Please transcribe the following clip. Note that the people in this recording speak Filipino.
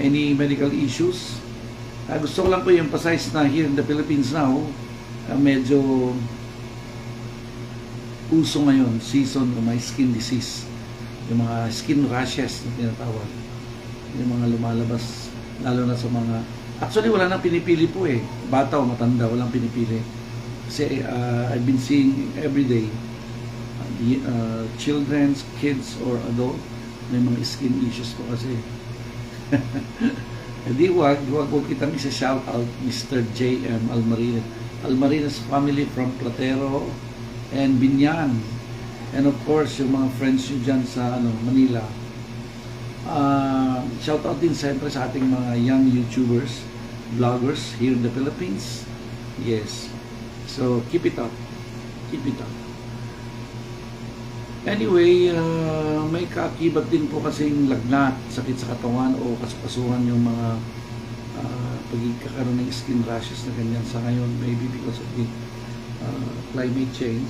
any medical issues. Ah, gusto ko lang po i-emphasize na here in the Philippines now, ah, medyo uso ngayon, season ng may skin disease. Yung mga skin rashes na tinatawag. Yung mga lumalabas, lalo na sa mga... Actually, wala nang pinipili po eh. Bata o matanda, walang pinipili. Kasi ah, I've been seeing every day uh, uh, children's, kids, or adult may mga skin issues po kasi. Hindi wag, wag ko kitang isa-shout out Mr. J.M. Almarines. Almarines family from Platero and Binyan. And of course, yung mga friends nyo dyan sa ano, Manila. Uh, shout out din siyempre sa ating mga young YouTubers, vloggers here in the Philippines. Yes. So, keep it up. Keep it up. Anyway, uh, may kaakibat din po kasing lagnat, sakit sa katawan o kaspasuhan yung mga uh, pagkakaroon ng skin rashes na ganyan sa ngayon, maybe because of the uh, climate change.